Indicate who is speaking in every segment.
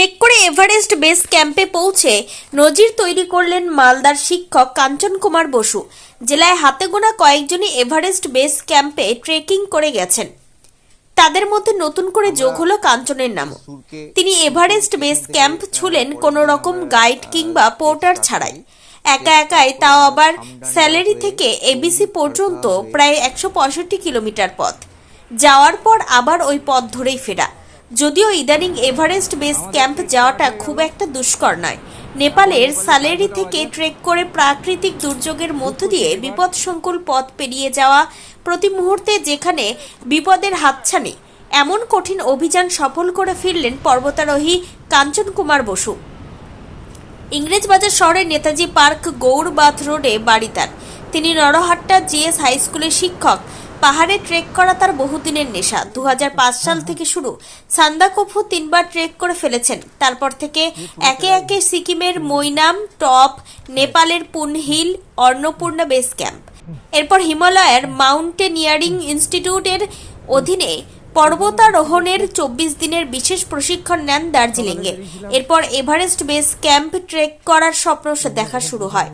Speaker 1: Trek করে Everest base ক্যাম্পে পৌঁছে নজির তৈরি করলেন মালদার শিক্ষক কাঞ্চন কুমার বসু। জেলায় হাতে গোনা কয়েকজনই এভারেস্ট বেস ক্যাম্পে ট্রেকিং করে গেছেন। তাদের মধ্যে নতুন করে যোগ হলো কাঞ্চনের নামও তিনি এভারেস্ট বেস ক্যাম্প ছুলেন কোনো রকম গাইড কিংবা পোর্টার ছাড়াই। একা একাই তাও আবার স্যালারি থেকে এবিসি পর্যন্ত প্রায় একশো পঁয়ষট্টি কিলোমিটার পথ। যাওয়ার পর আবার ওই পথ ধরেই ফেরা। যদিও ইদানিং এভারেস্ট বেস ক্যাম্প যাওয়াটা খুব একটা দুষ্কর নয়। নেপালের সালেরি থেকে ট্রেক করে প্রাকৃতিক দুর্যোগের মধ্য দিয়ে বিপদসংকুল পথ পেরিয়ে যাওয়া প্রতি মুহূর্তে যেখানে বিপদের হাতছানি, এমন কঠিন অভিযান সফল করে ফিরলেন পর্বতারোহী কাঞ্চন কুমার বসু। ইংরেজবাজার শহরের নেতাজি পার্ক গৌরবাথ রোডে বাড়ি তার। তিনি নরহাট্টা জিএস হাই স্কুলের শিক্ষক। পাহাড়ে ট্রেক করা তার বহুদিনের নেশা। দু হাজার পাঁচ সাল থেকে শুরু সান্দাকফু তিনবার ট্রেক করে ফেলেছেন। তারপর থেকে একে একে সিকিমের মৈনাম, টপ, নেপালের পুনহিল অন্নপূর্ণা বেস ক্যাম্প। এরপর হিমালয়ের মাউন্টেনিয়ারিং ইনস্টিটিউটের অধীনে পর্বতারোহণের চব্বিশ দিনের বিশেষ প্রশিক্ষণ নেন দার্জিলিংয়ে। এরপর এভারেস্ট বেস ক্যাম্প ট্রেক করার স্বপ্ন দেখা শুরু হয়।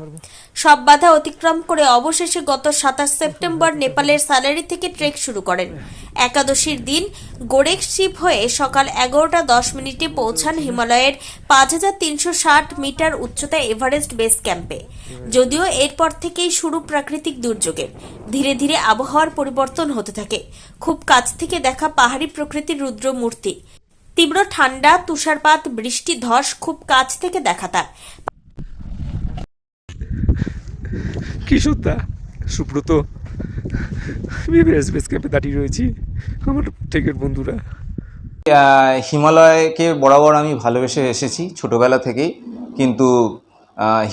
Speaker 1: সব বাধা অতিক্রম করে অবশেষে গত সাতাশ সেপ্টেম্বর নেপালের স্যালারি থেকে ট্রেক শুরু করেন। একাদশীর দিন গোরেক শিপ হয়ে সকাল এগারোটা দশ মিনিটে পৌঁছান হিমালয়ের পাঁচ হাজার তিনশো ষাট মিটার উচ্চতায় এভারেস্ট বেস ক্যাম্পে। যদিও এরপর থেকেই শুরু প্রাকৃতিক দুর্যোগের ধীরে ধীরে আবহাওয়ার পরিবর্তন হতে থাকে। খুব কাছ থেকে দেখা পাহাড়ি প্রকৃতির রুদ্র মূর্তি তীব্র ঠান্ডা, তুষারপাত, বৃষ্টি, ধস খুব কাছ থেকে দেখা তার।
Speaker 2: কিশোরদা সুব্রত আমি ক্যাম্পে দাঁড়িয়ে রয়েছি। আমার বন্ধুরা।
Speaker 3: হিমালয়কে বরাবর আমি ভালোবেসে এসেছি ছোটোবেলা থেকেই। কিন্তু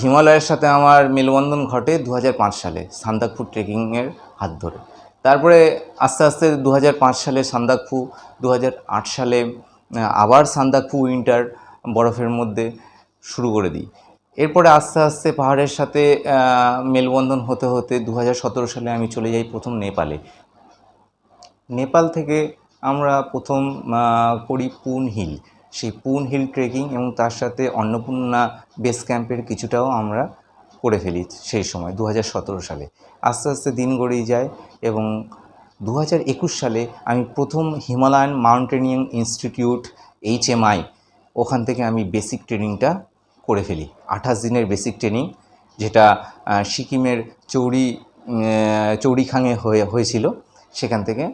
Speaker 3: হিমালয়ের সাথে আমার মেলবন্ধন ঘটে দু হাজার পাঁচ সালে, সান্দাকফু ট্রেকিংয়ের হাত ধরে। তারপরে আস্তে আস্তে দু হাজার পাঁচ সালে সান্দাকফু দু হাজার আট সালে আবার সান্দাকফু উইন্টার বরফের মধ্যে শুরু করে দিই। এরপরে আস্তে আস্তে পাহাড়ের সাথে মেলবন্ধন হতে হতে দু হাজার সতেরো সালে আমি চলে যাই প্রথম নেপালে। নেপাল থেকে আমরা প্রথম করি পুন হিল। সেই পুন হিল ট্রেকিং এবং তার সাথে অন্নপূর্ণা বেস ক্যাম্পের কিছুটাও আমরা করে ফেলি সেই সময় দু হাজার সতেরো সালে। আস্তে আস্তে দিন গড়িয়ে যায় এবং দু হাজার একুশ সালে আমি প্রথম হিমালয়ান মাউন্টেনিয়ারিং ইনস্টিটিউট এইচএমআই ওখান থেকে আমি বেসিক ট্রেনিংটা করে ফেলি। আঠাশ দিনের বেসিক ট্রেনিং যেটা সিকিমের চৌরি চৌরিখাঙে হয়ে হয়েছিল সেখান থেকে